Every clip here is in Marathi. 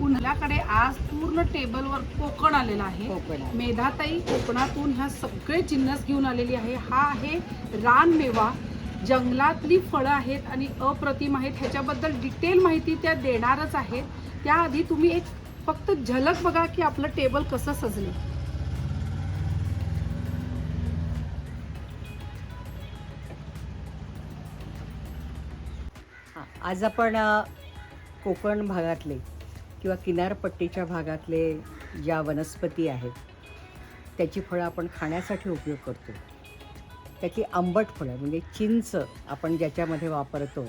उन्हाळ्याकडे आज पूर्ण टेबलवर कोकण आलेला आहे. कोकण मेधाताई कोकणातून ह्या सगळे जिन्नस घेऊन आलेली आहे. हा आहे रानमेवा जंगलातली फळं आहेत आणि अप्रतिम आहेत. ह्याच्याबद्दल डिटेल माहिती त्या देणारच आहेत. त्याआधी तुम्ही एक फक्त झलक बघा की आपलं टेबल कसं सजले हां आज आपण अ, कोकण भागातले किंवा किनारपट्टीच्या भागातले ज्या वनस्पती आहेत त्याची फळं आपण खाण्यासाठी उपयोग करतो. त्याची आंबट फळं म्हणजे चिंच आपण ज्याच्यामध्ये वापरतो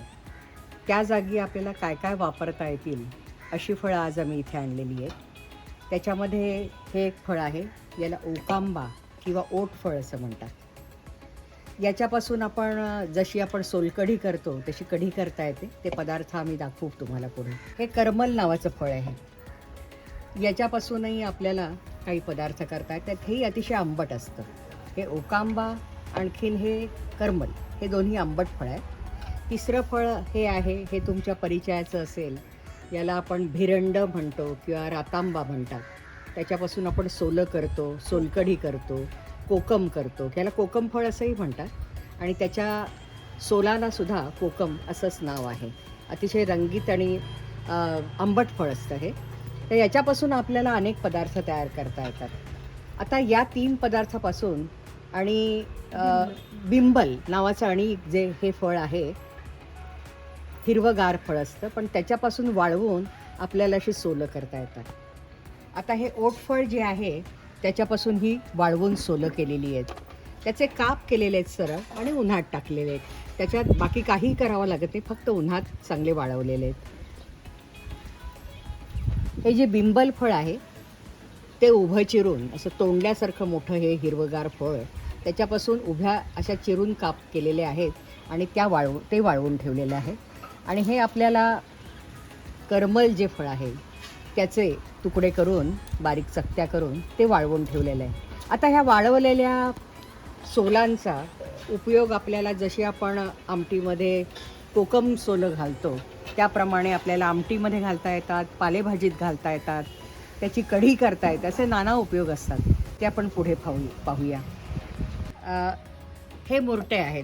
त्या जागी आपल्याला काय काय वापरता येतील अशी फळं आज आम्ही इथे आणलेली आहेत. त्याच्यामध्ये हे एक फळ आहे याला ओकांबा किंवा ओट फळ असं म्हणतात. याच्यापासून आपण जशी आपण सोलकढी करतो तशी कढी करता येते. ते पदार्थ आम्ही दाखवू तुम्हाला पुढे. हे करमल नावाचं फळ आहे. याच्यापासूनही आपल्याला काही पदार्थ करता येतात. हेही अतिशय आंबट असतं. हे ओकांबा आणखीन हे करमल हे दोन्ही आंबट फळ आहे तिसरं फळ हे आहे हे तुमच्या परिचयाचं असेल. याला आपण भिरंड म्हणतो किंवा रातांबा म्हणतात. त्याच्यापासून आपण सोलं करतो सोलकढी करतो. कोकम करतो याला कोकम फळ असंही म्हणतात. आणि त्याच्या सोलाला सुद्धा कोकम असंच नाव आहे. अतिशय रंगीत आणि आंबट फळ असतं हे. तर याच्यापासून आपल्याला अनेक पदार्थ तयार करता येतात. आता या तीन पदार्थापासून आणि बिंबल नावाचं आणि जे हे फळ आहे हिरवंगार फळ असतं पण त्याच्यापासून वाळवून आपल्याला अशी सोलं करता येतात. आता हे ओटफळ जे आहे त्याच्यापासून ही वाळवून सोलं केलेली आहेत. त्याचे काप केलेले आहेत सरळ आणि उन्हात टाकलेले आहेत. त्याच्यात बाकी काहीही करावं लागत नाही फक्त उन्हात चांगले वाळवलेले आहेत. हे जे बिंबल फळ आहे ते उभं चिरून असं तोंडल्यासारखं मोठं हे हिरवगार फळ त्याच्यापासून उभ्या अशा चिरून काप केलेले आहेत आणि त्या वाळवून ते वाळवून ठेवलेले आहेत. आणि हे आपल्याला करमल जे फळ आहे त्याचे तुकडे करून बारीक चकत्या करून ते वाळवून ठेवलेलं आहे. आता ह्या वाळवलेल्या सोलांचा उपयोग आपल्याला जशी आपण आमटीमध्ये कोकम सोलं घालतो त्याप्रमाणे आपल्याला आमटीमध्ये घालता येतात पालेभाजीत घालता येतात त्याची कढी करता येते असे नाना उपयोग असतात. ते आपण पुढे पाहू पाहूया. हे मुरटे आहेत.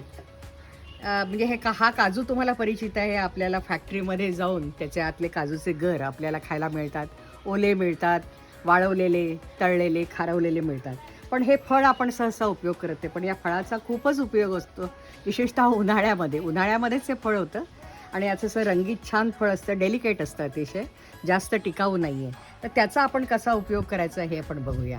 म्हणजे हे का हा काजू तुम्हाला परिचित आहे आपल्याला फॅक्टरीमध्ये जाऊन त्याच्या आतले काजूचे गर आपल्याला खायला मिळतात. ओले मिळतात वाळवलेले तळलेले खारवलेले मिळतात. पण हे फळ आपण सहसा उपयोग करते पण या फळाचा खूपच उपयोग असतो. विशेषतः उन्हाळ्यामध्ये. उन्हाळ्यामध्येच हे फळ होतं. आणि याचं असं रंगीत छान फळ असतं. डेलिकेट असतं अतिशय. जास्त टिकाऊ नाही आहे तर त्याचा आपण कसा उपयोग करायचा हे आपण बघूया.